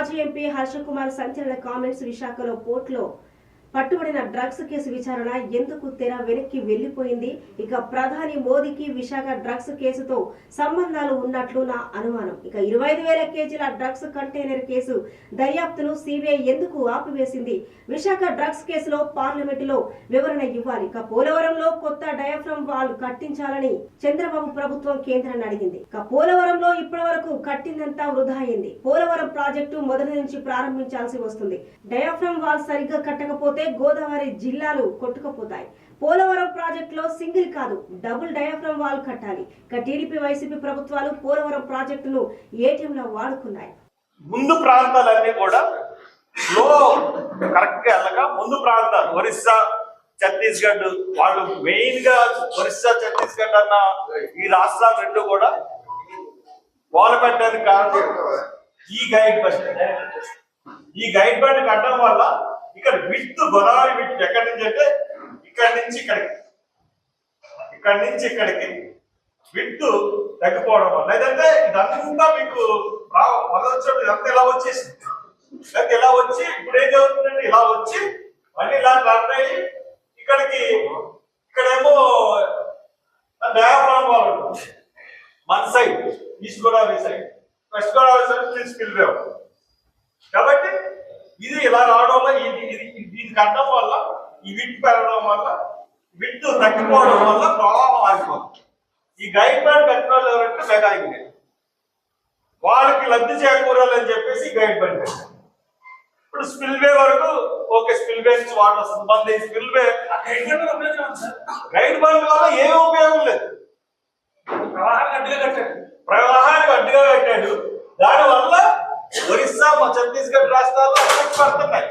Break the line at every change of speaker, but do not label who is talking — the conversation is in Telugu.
మాజీ ఎంపీ హర్ష కుమార్ సంచలన కామెంట్స్ విశాఖలో పోర్టులో పట్టుబడిన డ్రగ్స్ కేసు విచారణ ఎందుకు తెర వెనక్కి వెళ్ళిపోయింది ఇక ప్రధాని మోదీకి విశాఖ డ్రగ్స్ కేసుతో సంబంధాలు ఉన్నట్లు నా అనుమానం. ఇక ఇరవై ఐదు వేల కేజీల డ్రగ్స్ కంటైనర్ కేసు దర్యాప్తును సిబిఐ ఎందుకు ఆపివేసింది? విశాఖ డ్రగ్స్ కేసులో పార్లమెంటులో వివరణ ఇవ్వాలి. ఇక పోలవరంలో కొత్త డయాఫ్రమ్ వాల్ కట్టించాలని చంద్రబాబు ప్రభుత్వం కేంద్రాన్ని అడిగింది. ఇక పోలవరంలో ఇప్పటి వరకు కట్టిందంతా వృధా అయింది. పోలవరం ప్రాజెక్టు మొదటి నుంచి ప్రారంభించాల్సి వస్తుంది. డయాఫ్రమ్ వాల్ సరిగ్గా కట్టకపోతే గోదావరి జిల్లాలు కొట్టుకుపోతాయి. పోలవరం ప్రాజెక్టులో సింగిల్ కాదు డబుల్ డయాఫ్రమ్ వాల్ కట్టాలి. ఇక టీడీపీ వైసీపీ ప్రభుత్వాలు పోలవరం ప్రాజెక్టును ఏటీఎంలో వాడుకున్నాయి.
ముందు ప్రాంతాలన్నీ కూడా లో కరెక్ట్గా వెళ్ళక ముందు ప్రాంతాలు ఒరిస్సా ఛత్తీస్గఢ్ వాళ్ళు మెయిన్గా ఒరిస్సా ఛత్తీస్గఢ్ అన్న ఈ రాష్ట్రాలు రెండు కూడా వాళ్ళు పెట్టడానికి కారణం ఈ గైడ్ బస్ ఈ గైడ్ బండ్ కట్టడం వల్ల ఇక్కడ విత్ గోదావరి విత్ ఎక్కడి నుంచి అంటే ఇక్కడి నుంచి ఇక్కడికి. ఇక్కడి నుంచి ఇక్కడికి. విత్ తగ్గిపోవడం వల్ల. లేదంటే ఇదంతా మీకు రా- వదలొచ్చినప్పుడు ఇదంతా ఇలా వచ్చేసింది. లేకపోతే ఇలా వచ్చి ఇప్పుడు ఏం జరుగుతుందంటే ఇలా వచ్చి మళ్ళీ ఇలా టర్న్ అయ్యి ఇక్కడికి ఇక్కడేమో డయాఫ్రామ్ వాల్ మన side east Godavari side. West Godavari side please కాబట్టి ఇది ఇలా రావడం ఇది ఇది దీన్ని కట్టడం వల్ల ఈ విట్ పెరగడం వల్ల విట్ తగ్గిపోవడం వల్ల ప్రవాహం ఆగిపోతుంది. ఈ గైడ్ కట్టిన వాళ్ళు ఎవరంటే ఇండియన్ వాళ్ళకి లబ్ధి చేకూరాలని చెప్పేసి గైడ్ బండ్ పెట్టారు. ఇప్పుడు స్పిల్ వే వరకు ఓకే స్పిల్ వే నుంచి వాటర్ వస్తుంది. మన స్పిల్ వే గైడ్ బండ్ వల్ల ఏం ఉపయోగం లేదు.
ప్రవాహాన్ని అడ్డుగా కట్టాడు.
ప్రవాహానికి అడ్డుగా కట్టాడు. దాని వల్ల ఒరిస్సా మా ఛత్తీస్గఢ్ రాష్ట్రాల్లో ఎఫెక్ట్ పడుతున్నాయి.